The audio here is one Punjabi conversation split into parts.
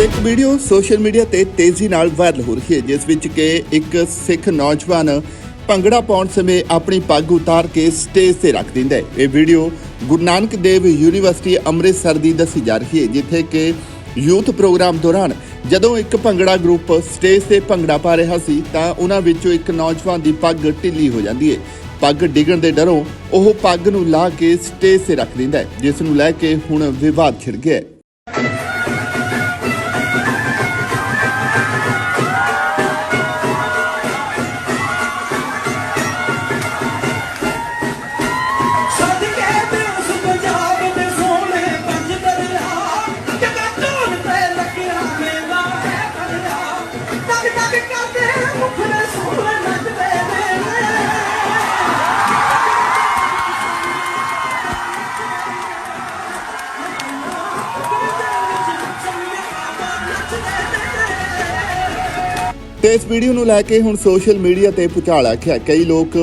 ਇੱਕ ਵੀਡੀਓ ਸੋਸ਼ਲ ਮੀਡੀਆ ਤੇ ਤੇਜ਼ੀ ਨਾਲ ਵਾਇਰਲ ਹੋ ਰਹੀ ਹੈ, ਜਿਸ ਵਿੱਚ ਕਿ ਇੱਕ ਸਿੱਖ ਨੌਜਵਾਨ ਭੰਗੜਾ ਪਾਉਣ ਸਮੇਂ ਆਪਣੀ ਪੱਗ ਉਤਾਰ ਕੇ ਸਟੇਜ ਤੇ ਰੱਖ ਦਿੰਦਾ ਹੈ। ਇਹ ਵੀਡੀਓ ਗੁਰੂ ਨਾਨਕ ਦੇਵ ਯੂਨੀਵਰਸਿਟੀ ਅੰਮ੍ਰਿਤਸਰ ਦੀ ਦੱਸੀ ਜਾ ਰਹੀ ਹੈ, ਜਿੱਥੇ ਕਿ ਯੂਥ ਪ੍ਰੋਗਰਾਮ ਦੌਰਾਨ ਜਦੋਂ ਇੱਕ ਭੰਗੜਾ ਗਰੁੱਪ ਸਟੇਜ ਤੇ ਭੰਗੜਾ ਪਾ ਰਿਹਾ ਸੀ ਤਾਂ ਉਹਨਾਂ ਵਿੱਚੋਂ ਇੱਕ ਨੌਜਵਾਨ ਦੀ ਪੱਗ ਢਿੱਲੀ ਹੋ ਜਾਂਦੀ ਹੈ ਪੱਗ ਡਿੱਗਣ ਦੇ ਡਰੋਂ ਉਹ ਪੱਗ ਨੂੰ ਲਾ ਕੇ ਸਟੇਜ ਤੇ ਰੱਖ ਦਿੰਦਾ ਹੈ ਜਿਸ ਨੂੰ ਲੈ ਕੇ ਹੁਣ ਵਿਵਾਦ ਛਿੜ ਗਿਆ ਹੈ ਤੇ ਇਸ ਵੀਡੀਓ ਨੂੰ ਲੈ ਕੇ ਹੁਣ ਸੋਸ਼ਲ ਮੀਡੀਆ ਤੇ ਭੁਚਾਲ ਆਖਿਆ। ਕਈ ਲੋਕ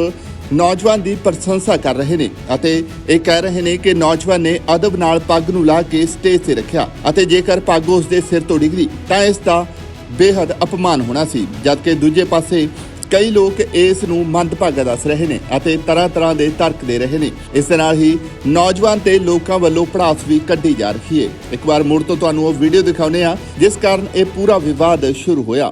ਨੌਜਵਾਨ ਦੀ ਪ੍ਰਸ਼ੰਸਾ ਕਰ ਰਹੇ ਨੇ ਅਤੇ ਇਹ ਕਹਿ ਰਹੇ ਨੇ ਕਿ ਨੌਜਵਾਨ ਨੇ ਅਦਬ ਨਾਲ ਪੱਗ ਨੂੰ ਲਾ ਕੇ ਸਟੇਜ ਤੇ ਰੱਖਿਆ ਅਤੇ ਜੇਕਰ ਪੱਗ ਉਸ ਦੇ ਸਿਰ ਤੋਂ ਡਿੱਗਦੀ, ਤਾਂ ਇਸ ਦਾ ਬੇਹੱਦ ਅਪਮਾਨ ਹੋਣਾ ਸੀ, ਜਦਕਿ ਦੂਜੇ ਪਾਸੇ ਕਈ ਲੋਕ ਇਸ ਨੂੰ ਮੰਦਭਾਗਾ ਦੱਸ ਰਹੇ ਨੇ ਅਤੇ ਤਰ੍ਹਾਂ ਤਰ੍ਹਾਂ ਦੇ ਤਰਕ ਦੇ ਰਹੇ ਨੇ। ਇਸ ਦੇ ਨਾਲ ਹੀ ਨੌਜਵਾਨ ਤੇ ਲੋਕਾਂ ਵੱਲੋਂ ਪੜਾਸ ਵੀ ਕੱਢੀ ਜਾ ਰਹੀ ਹੈ। ਇੱਕ ਵਾਰ ਮੁੜ ਤੋਂ ਤੁਹਾਨੂੰ ਉਹ ਵੀਡੀਓ ਦਿਖਾਉਂਦੇ ਆ ਜਿਸ ਕਾਰਨ ਇਹ ਪੂਰਾ ਵਿਵਾਦ ਸ਼ੁਰੂ ਹੋਇਆ।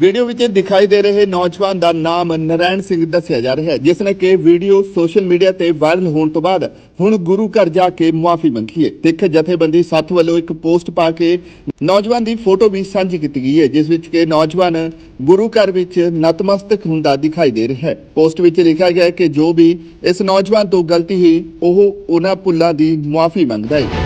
Video ਵਿੱਚ ਦਿਖਾਈ ਦੇ ਰਹੇ ਨੌਜਵਾਨ ਦਾ ਨਾਮ ਨਰੈਣ ਸਿੰਘ ਦੱਸਿਆ ਜਾ ਰਿਹਾ ਹੈ, ਜਿਸ ਨੇ ਕਿ ਵੀਡੀਓ ਸੋਸ਼ਲ ਮੀਡੀਆ ਤੇ ਵਾਇਰਲ ਹੋਣ ਤੋਂ ਬਾਅਦ ਹੁਣ ਗੁਰੂ ਘਰ ਜਾ ਕੇ ਮੁਆਫੀ ਮੰਗੀ ਹੈ ਸਿੱਖ ਜਥੇਬੰਦੀ ਸੱਤ ਵੱਲੋਂ ਇੱਕ ਪੋਸਟ ਪਾ ਕੇ ਨੌਜਵਾਨ ਦੀ ਫੋਟੋ ਵੀ ਸਾਂਝੀ ਕੀਤੀ ਗਈ ਹੈ, ਜਿਸ ਵਿੱਚ ਕਿ ਨੌਜਵਾਨ ਗੁਰੂ ਘਰ ਵਿੱਚ ਨਤਮਸਤਕ ਹੁੰਦਾ ਦਿਖਾਈ ਦੇ ਰਿਹਾ ਹੈ। ਪੋਸਟ ਵਿੱਚ ਲਿਖਿਆ ਗਿਆ ਹੈ ਕਿ ਜੋ ਵੀ ਇਸ ਨੌਜਵਾਨ ਤੋਂ ਗਲਤੀ ਹੋਈ, ਉਹ ਉਹਨਾਂ ਭੁੱਲਾਂ ਦੀ ਮੁਆਫੀ ਮੰਗਦਾ ਹੈ।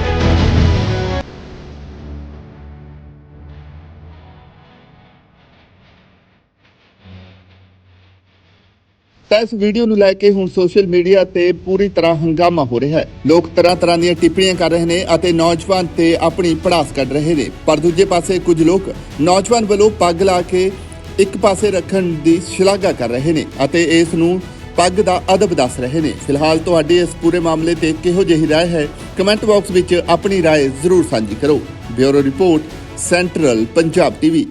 ਤਾਂ ਇਸ ਵੀਡੀਓ ਨੂੰ ਲੈ ਕੇ ਹੁਣ ਸੋਸ਼ਲ ਮੀਡੀਆ ਤੇ ਪੂਰੀ ਤਰ੍ਹਾਂ ਹੰਗਾਮਾ ਹੋ ਰਿਹਾ ਹੈ। ਲੋਕ ਤਰ੍ਹਾਂ ਤਰ੍ਹਾਂ ਦੀਆਂ ਟਿੱਪਣੀਆਂ ਕਰ ਰਹੇ ਨੇ ਅਤੇ ਨੌਜਵਾਨ ਤੇ ਆਪਣੀ ਪੜਾਸ ਕੱਢ ਰਹੇ ਨੇ। ਪਰ ਦੂਜੇ ਪਾਸੇ ਕੁਝ ਲੋਕ ਨੌਜਵਾਨ ਵੱਲੋਂ ਪੱਗ ਲਾ ਕੇ ਇੱਕ ਪਾਸੇ ਰੱਖਣ ਦੀ ਸ਼ਲਾਘਾ ਕਰ ਰਹੇ ਨੇ ਅਤੇ ਇਸ ਨੂੰ ਪੱਗ ਦਾ ਅਦਬ ਦੱਸ ਰਹੇ ਨੇ। ਫਿਲਹਾਲ ਤੁਹਾਡੀ ਇਸ ਪੂਰੇ ਮਾਮਲੇ ਤੇ ਕਿਹੋ ਜਿਹੀ ਰਾਏ ਹੈ ਕਮੈਂਟ ਬਾਕਸ ਵਿੱਚ ਆਪਣੀ ਰਾਏ ਜ਼ਰੂਰ ਸਾਂਝੀ ਕਰੋ। Bureau report, central Punjab TV